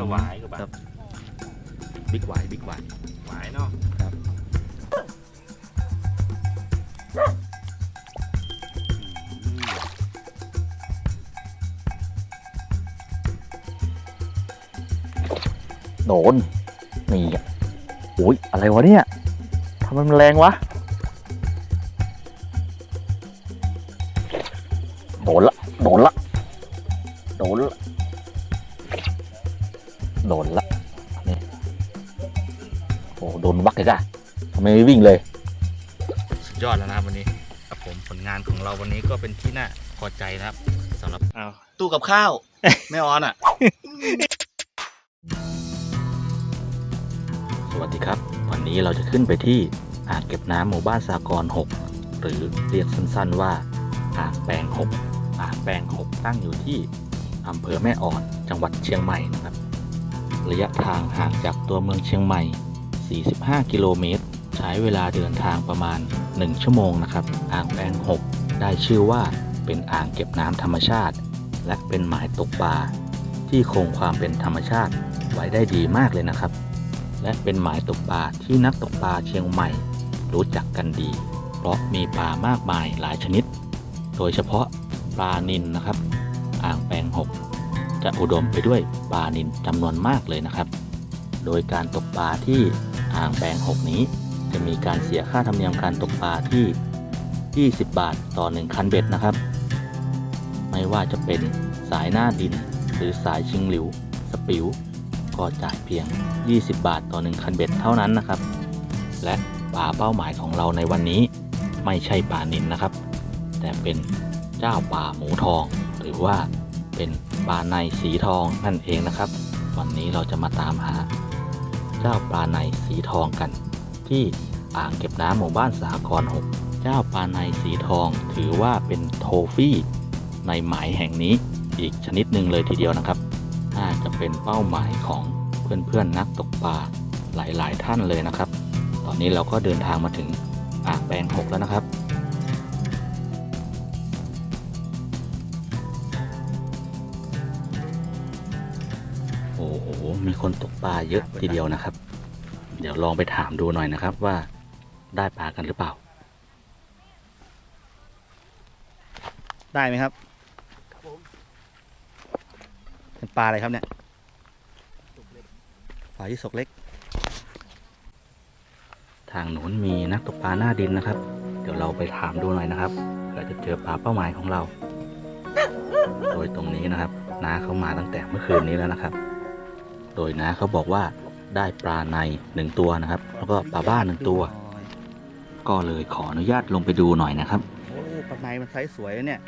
สวายกับครัแบบบบิ๊กไวบิ๊กไวหวายเนาะโดนนี่อะโอ้ยอะไรวะเนี่ยทำไมมันแรงวะโดนละโดนละโดนละ โดนละนี่โอ้โดนวักเลยกะทำไมไม่วิ่งเลย สุดยอดแล้วนะครับวันนี้ครับผมผลงานของเราวันนี้ก็เป็นที่น่าพอใจนะครับสำหรับอ้าวตู้กับข้าว ไม่ออนอะ สวัสดีครับ วันนี้เราจะขึ้นไปที่อ่างเก็บน้ำหมู่บ้านสากร6หรือเรียกสั้นๆว่าอ่างแปลง6อ่างแปลง6ตั้งอยู่ที่อำเภอแม่อ่อนจังหวัดเชียงใหม่นะครับ ระยะทางห่างจากตัวเมืองเชียงใหม่ 45 กิโลเมตร ใช้เวลาเดินทางประมาณ 1 ชั่วโมงนะครับ อ่างแปง6 ได้ชื่อว่าเป็นอ่างเก็บน้ำธรรมชาติ และเป็นหมายตกปลาที่คงความเป็นธรรมชาติไว้ได้ดีมากเลยนะครับ และเป็นหมายตกปลาที่นักตกปลาเชียงใหม่ รู้จักกันดี เพราะมีปลามากมายหลายชนิด โดยเฉพาะปลานิลนะครับ จะอุดมไปด้วยปลานิลจำนวนมากเลยนะครับ โดยการตกปลาที่อ่างแปลงหกนี้ จะมีการเสียค่าธรรมเนียมการตกปลาที่ 20 บาทต่อ 1 คันเบ็ดนะครับ ไม่ว่าจะเป็นสายหน้าดินหรือสายชิงหลิว สปิว ก็จ่ายเพียง 20 บาทต่อ 1 คันเบ็ดเท่านั้นนะครับ และปลาเป้าหมายของเราในวันนี้ไม่ใช่ปลานิลนะครับ แต่เป็นเจ้าป่าหมูทอง หรือว่าเป็น ปลาในสีทองนั่นเองนะครับ วันนี้เราจะมาตามหา เจ้าปลาในสีทองกัน ที่อ่างเก็บน้ำหมู่บ้านสหกรณ์6เจ้าปลาในสีทองถือว่าเป็นโทฟี่ในหมายแห่งนี้อีกชนิดหนึ่งเลยทีเดียวนะครับ น่าจะเป็นเป้าหมายของเพื่อนๆนักตกปลาหลายๆท่านเลยนะครับ ตอนนี้เราก็เดินทางมาถึงอ่างแปลง6แล้วนะครับ มีคนตกปลาเยอะทีเดียวนะครับ เดี๋ยวลองไปถามดูหน่อยนะครับว่าได้ปลากันหรือเปล่า ได้ไหมครับเป็นปลาอะไรครับเนี่ยปลาที่ศกเล็ก ทางหนุนมีนักตกปลาหน้าดินนะครับ เดี๋ยวเราไปถามดูหน่อยนะครับเผื่อจะเจอปลาเป้าหมายของเรา โดยตรงนี้นะครับน้าเขามาตั้งแต่เมื่อคืนนี้แล้วนะครับ โดยน้าเขาบอกว่าได้ปลาในหนึ่งตัวนะครับ แล้วก็ปลาบ้านหนึ่งตัว ก็เลยขออนุญาตลงไปดูหน่อยนะครับโอ้ปลาในมันไซส์สวยนะเนี่ย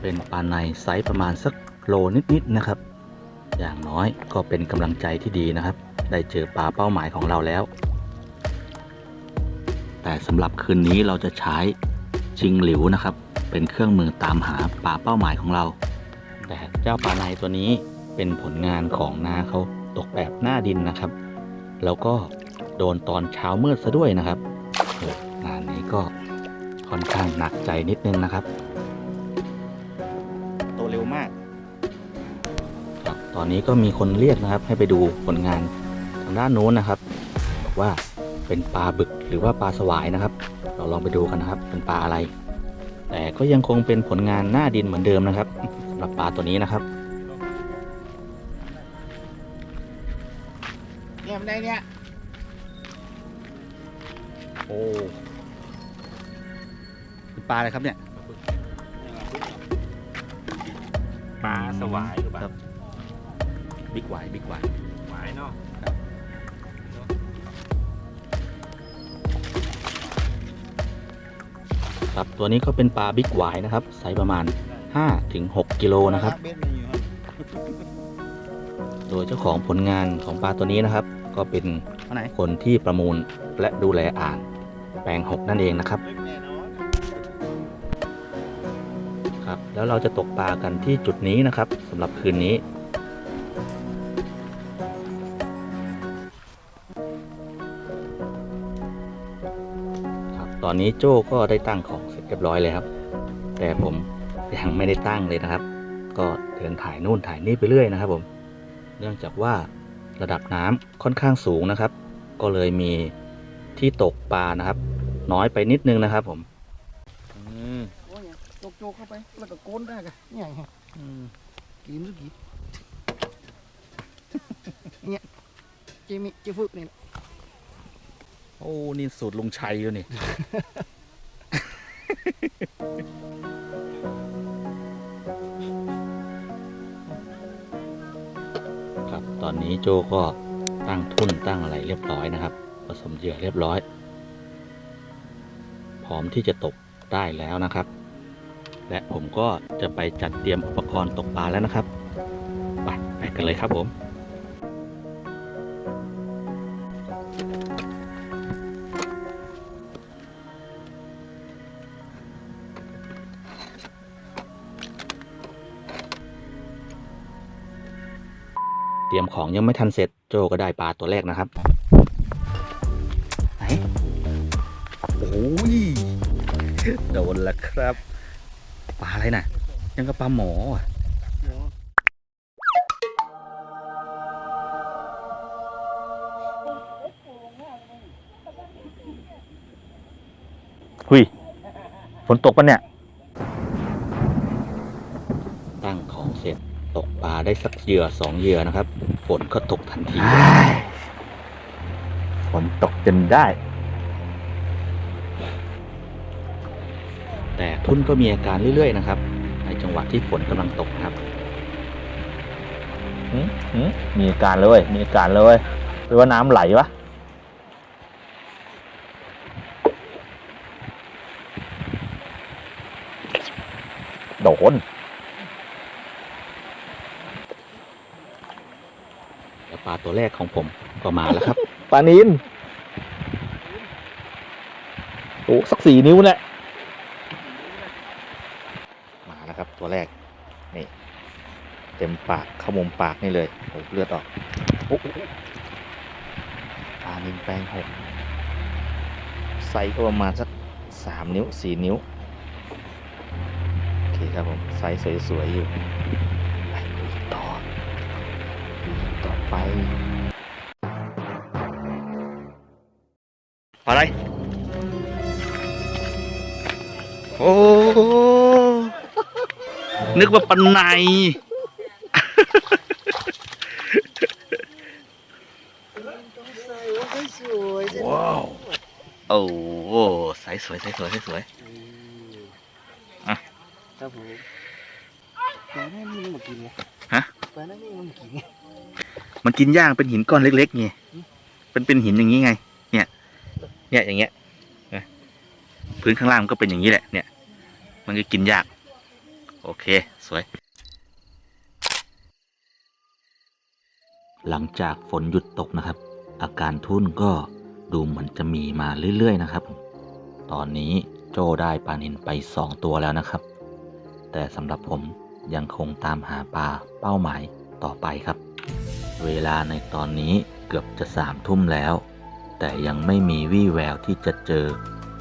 เป็นปลาในไซส์ประมาณสักโลนิดๆนะครับ อย่างน้อยก็เป็นกำลังใจที่ดีนะครับ ได้เจอปลาเป้าหมายของเราแล้ว แต่สำหรับคืนนี้เราจะใช้ชิงหลิวนะครับ เป็นเครื่องมือตามหาปลาเป้าหมายของเรา แต่เจ้าปลาในตัวนี้ เป็นผลงานของนาเขาตกแบบหน้าดินนะครับ แล้วก็โดนตอนเช้ามืดซะด้วยนะครับโอ้งานนี้ก็ค่อนข้างหนักใจนิดนึงนะครับ โตเร็วมาก ครับตอนนี้ก็มีคนเรียกนะครับ ให้ไปดูผลงานทางด้านโน้นนะครับบอกว่าเป็นปลาบึกหรือว่าปลาสวายนะครับ เราลองไปดูกันนะครับ เป็นปลาอะไร แต่ก็ยังคงเป็นผลงานหน้าดินเหมือนเดิมนะครับสำหรับปลาตัวนี้นะครับ เนี่ยมันได้เนี่ย โอ้เป็นปลาอะไรครับเนี่ย ปลาสวายกับคแบรับบบิ๊กไวบิ๊กไวหวายเนาะครับตัวนี้ก็เป็นปลาบิ๊กไวนะครับไซส์ประมาณ 5-6กิโลนะครับ เบ็ดมันอยู่ครับ โดยเจ้าของผลงานของปลาตัวนี้นะครับ ก็เป็นอันไหนคนที่ประมูลและดูแลอ่างแปลงหกนั่นเองนะครับแน่นอนครับ แล้วเราจะตกปลากันที่จุดนี้นะครับสำหรับคืนนี้ครับตอนนี้โจ้ก็ได้ตั้งของเสร็จเรียบร้อยเลยครับ แต่ผมยังไม่ได้ตั้งเลยนะครับ ก็เดินถ่ายนู่นถ่ายนี่ไปเรื่อยนะครับผม เนื่องจากว่า ระดับน้ำค่อนข้างสูงนะครับ ก็เลยมีที่ตกปลานะครับ น้อยไปนิดนึงนะครับ ผมอืมโอ้ยโจกโจกเข้าไปแล้วก็โกนได้กันเนี่ยไงอืมกินหรือกินเนี่ยเจมิเจฟึกนี่โอ้ นี่สูตรลุงชัยอยู่นี่ ตอนนี้โจก็ตั้งทุ่นตั้งอะไรเรียบร้อยนะครับ ผสมเหยื่อเรียบร้อย พร้อมที่จะตกได้แล้วนะครับ และผมก็จะไปจัดเตรียมอุปกรณ์ตกปลาแล้วนะครับ ไปไปกันเลยครับผม เตรียมของยังไม่ทันเสร็จโจก็ได้ปลาตัวแรกนะครับ ไหน โอ้ยโดนล้วครับ ปลาอะไรน่ะ ยังกับปลาหมอหุยฝนตกปะเนี่ย ตั้งของเสร็จต กปลาได้สักเหยื่อสองเหยื่อนะครับ ฝนก็ตกทันทีฝนตกจนได้ แต่ทุ่นก็มีอาการเรื่อย ๆ นะครับ ในจังหวะที่ฝนกำลังตกนะครับมีอาการเลยมีอาการเลยหรือว่าน้ำไหลวะ โดน แล้วปลา ตัวแรกของผมก็มาแล้วครับ ปลานินโอ้สักสี่นิ้วแหละมาแล้วครับ ตัวแรก นี่ เต็มปากเข้ามุมปากนี่เลยโอ้เลือดออกโอ้โหปลานินแปลงหกไซส์ก็ประมาณสักสามนิ้วสี่นิ้ว โอเคครับผม ไซส์สวยๆอยู่ ไปอะไร โอ้ นึกว่าปันในสวยว้าว โอ้โหใสสวยใสสวยใสสวยอะครับผมปลาหน้านี่มันมากินไงฮะปลาหน้านี่มันมากินไง มันกินย่าเป็นหินก้อนเล็กๆไงเป็นเป็นหินอย่างนี้ไง เนี่ย เนี่ยอย่างเงี้ยพื้นข้างล่างมันก็เป็นอย่างนี้แหละ เนี่ย มันก็กินยาก โอเค สวย หลังจากฝนหยุดตกนะครับ อาการทุ่นก็ดูเหมือนจะมีมาเรื่อย ๆ นะครับ ตอนนี้โจได้ปลานินไปสองตัวแล้วนะครับ แต่สำหรับผมยังคงตามหาปลาเป้าหมายต่อไปครับ เวลาในตอนนี้เกือบจะสามทุ่มแล้ว แต่ยังไม่มีวี่แววที่จะเจอ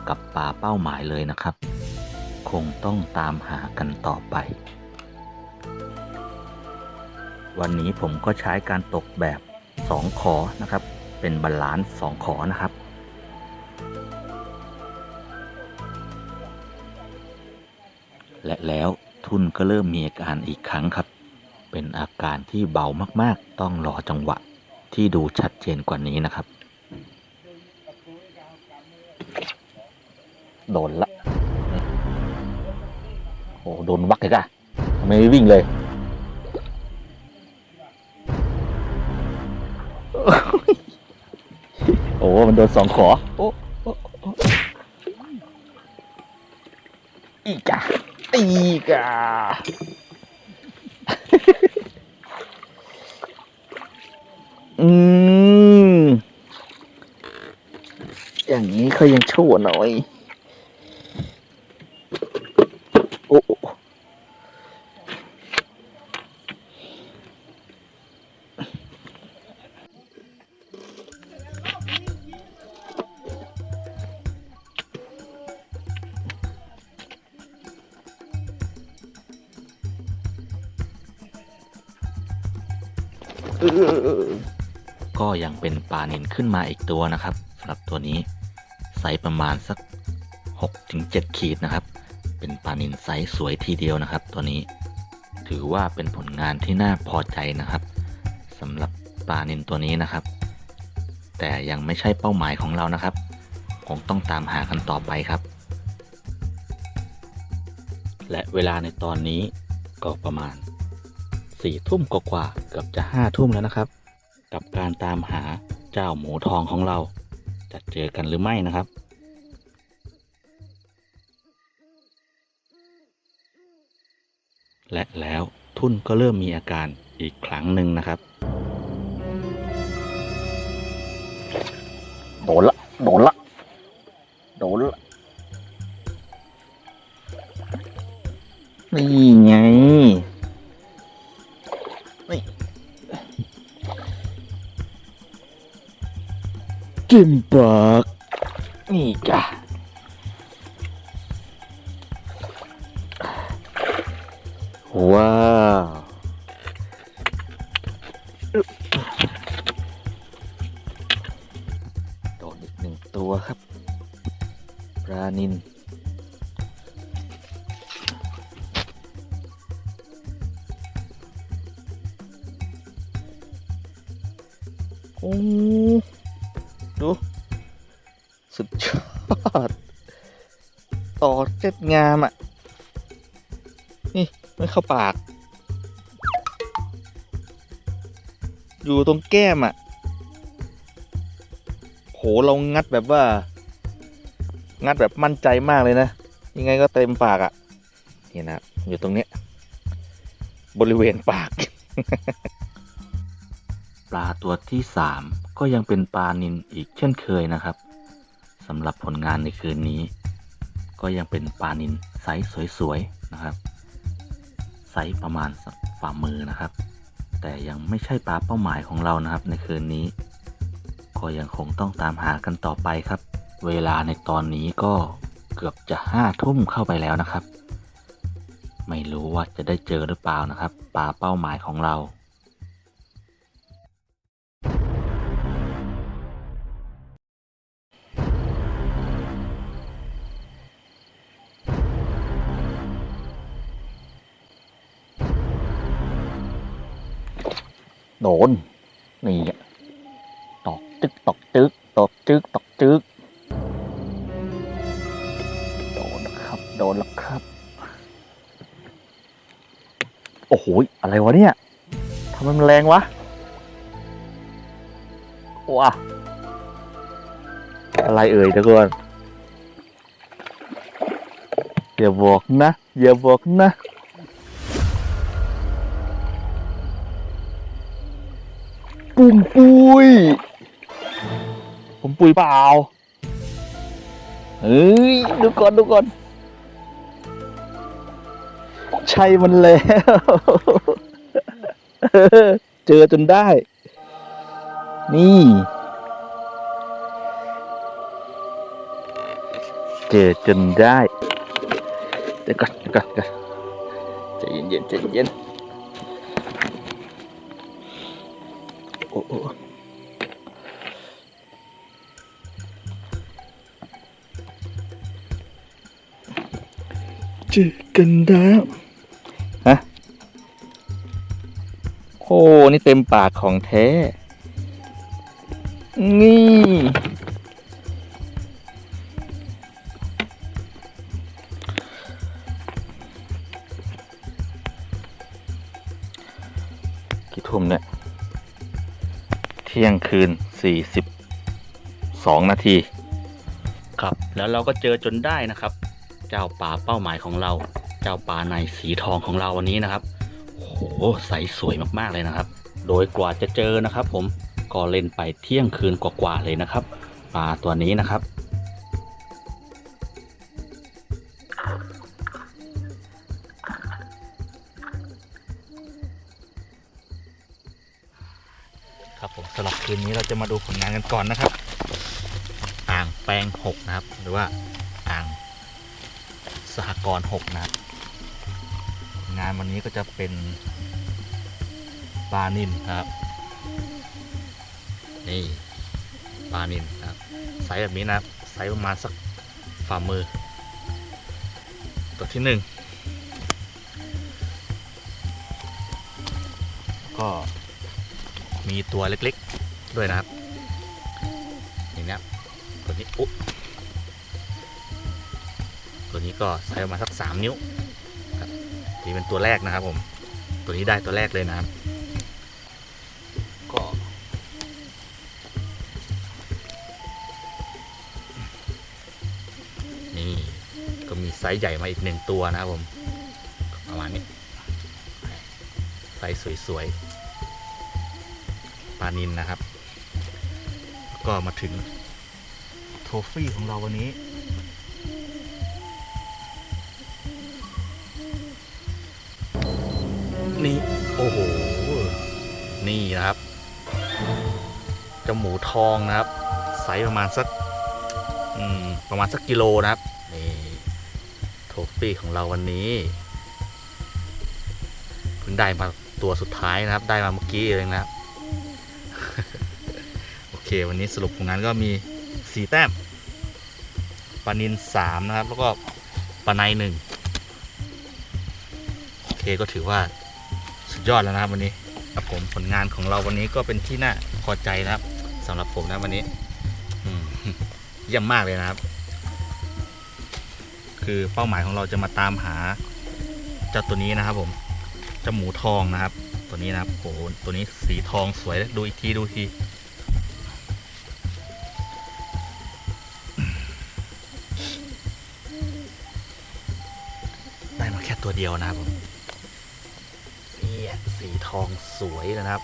กับปลาเป้าหมายเลยนะครับ คงต้องตามหากันต่อไป วันนี้ผมก็ใช้การตกแบบสองขอนะครับ เป็นบาลานซ์สองขอนะครับและแล้วทุนก็เริ่มมีอาการอีกครั้งครับ เป็นอาการที่เบามากๆ ต้องรอจังหวะที่ดูชัดเจนกว่านี้นะครับ โดนละ โอ้โดนวักเลยจ้ะทำไมไม่วิ่งเลย โอ้ มันโดนสองขอ โอ้โอ้โอ้อีกาอีกา อืม อย่างนี้เขายังชั่วหน่อย เป็นปลานินขึ้นมาอีกตัวนะครับสำหรับตัวนี้ไซส์ประมาณสัก 6-7 ขีดนะครับ เป็นปลานินไซส์สวยทีเดียวนะครับ ตัวนี้ ถือว่าเป็นผลงานที่น่าพอใจนะครับสำหรับปลานินตัวนี้นะครับ แต่ยังไม่ใช่เป้าหมายของเรานะครับคงต้องตามหากันต่อไปครับ และเวลาในตอนนี้ก็ประมาณสี่ทุ่มกว่าเกือบจะห้าทุ่มแล้วนะครับ กับการตามหาเจ้าหมูทองของเรา จะเจอกันหรือไม่นะครับ และแล้วทุ่นก็เริ่มมีอาการอีกครั้งหนึ่งนะครับ โดนละ โดนละ โดนละ นี่ไง จิ้มปากนี่จ้ะว้าวโดนอีกหนึ่งตัวครับ ปลานินโอ้ ต่อเจ็ดงามอะ นี่ไม่เข้าปาก อยู่ตรงแก้มอะโหเรางัดแบบว่า งัดแบบมั่นใจมากเลยนะ ยังไงก็เต็มปากอะ นี่นะอยู่ตรงเนี้ย บริเวณปาก ปลาตัวที่สามก็ยังเป็นปลานินอีกเช่นเคยนะครับสำหรับผลงานในคืนนี้ ก็ยังเป็นปลานินไซส์สวยๆนะครับ ไซส์ประมาณฝ่ามือนะครับ แต่ยังไม่ใช่ปลาเป้าหมายของเรานะครับ ในคืนนี้ ก็ยังคงต้องตามหากันต่อไปครับ เวลาในตอนนี้ก็เกือบจะห้าทุ่มเข้าไปแล้วนะครับ ไม่รู้ว่าจะได้เจอหรือเปล่านะครับ ปลาเป้าหมายของเรา น นี่อะตอกจึกตอกจึกตอกจึกตอกจึกโดนครับ โดนแล้วครับ โอ้โหอะไรวะเนี่ยทำไมมันแรงวะว้าอะไรเอ่ยทุกคนอย่าบอกนะ อย่าบอกนะ ปุ้มปุยผมปุยเปล่าเฮ้ยดูก่อนดูก่อนใช่มันแล้ว เจอจนได้ นี่ เจอจนได้เดี๋ยวก่อนเดี๋ยวก่อนเดี๋ยวก่อนใจเย็นๆใจเย็น เจอกันแล้วฮะโอ้นี่เต็มปากของแท้ นี่ กี่ทุ่มเนี่ย เที่ยงคืนสี่สิบสองนาที ครับ แล้วเราก็เจอจนได้นะครับ เจ้าป่าเป้าหมายของเรา เจ้าป่าในสีทองของเราวันนี้นะครับโอ้โหใสสวยมากๆเลยนะครับ โดยกว่าจะเจอนะครับ ผมก็เล่นไปเที่ยงคืนกว่าๆเลยนะครับปลาตัวนี้นะครับครับผมสำหรับคืนนี้เราจะมาดูผลงานกันก่อนนะครับ อ่างแปลงหกนะครับ หรือว่า กรณ์หกนะครับงานวันนี้ก็จะเป็นปลานินนครับ นี่ปลานินนครับไซส์แบบนี้นะไซส์ประมาณสักฝ่ามือ ตัวที่หนึ่งก็มีตัวเล็กๆด้วยนะครับนี่นะครับตัวนี้อุ๊บ ตัวนี้ก็ไซส์ประมาณสักสามนิ้วครับนี่เป็นตัวแรกนะครับผม ตัวนี้ได้ตัวแรกเลยนะครับ ก็นี่ก็มีไซส์ใหญ่มาอีกหนึ่งตัวนะครับผมประมาณนี้ไซส์สวยๆปลานินนะครับ ก็มาถึงโทฟี่ของเราวันนี้ นี่ โอ้โห นี่นะครับเจ้าหมูทองนะครับ ไซส์ประมาณสักประมาณสักกิโลนะครับ นี่โทฟี่ของเราวันนี้เพิ่งได้มาตัวสุดท้ายนะครับ ได้มาเมื่อกี้เองนะครับโอเค วันนี้สรุปของนั้นก็มีสี่แต้มปลานินสามนะครับ แล้วก็ปลาในหนึ่งโอเคก็ถือว่า สุดยอดแล้วนะครับวันนี้ครับผมผลงานของเราวันนี้ก็เป็นที่น่าพอใจนะครับสำหรับผมนะวันนี้เยี่ยมมากเลยนะครับ คือเป้าหมายของเราจะมาตามหาเจ้าตัวนี้นะครับ ผมเจ้าหมูทองนะครับ ตัวนี้นะครับโหตัวนี้สีทองสวยเลยดูอีกทีดูทีได้มาแค่ตัวเดียวนะครับผม ทองสวยนะครับ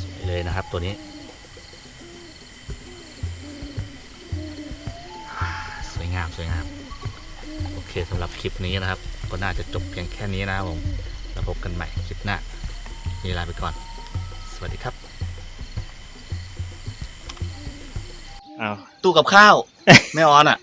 สวยเลยนะครับตัวนี้อ่าสวยงามสวยงาม โอเคสำหรับคลิปนี้นะครับ ก็น่าจะจบเพียงแค่นี้นะครับผมแล้วพบกันใหม่คลิปหน้านี่ลาไปก่อน สวัสดีครับอ้าวตู้กับข้าวแม่ออนอะ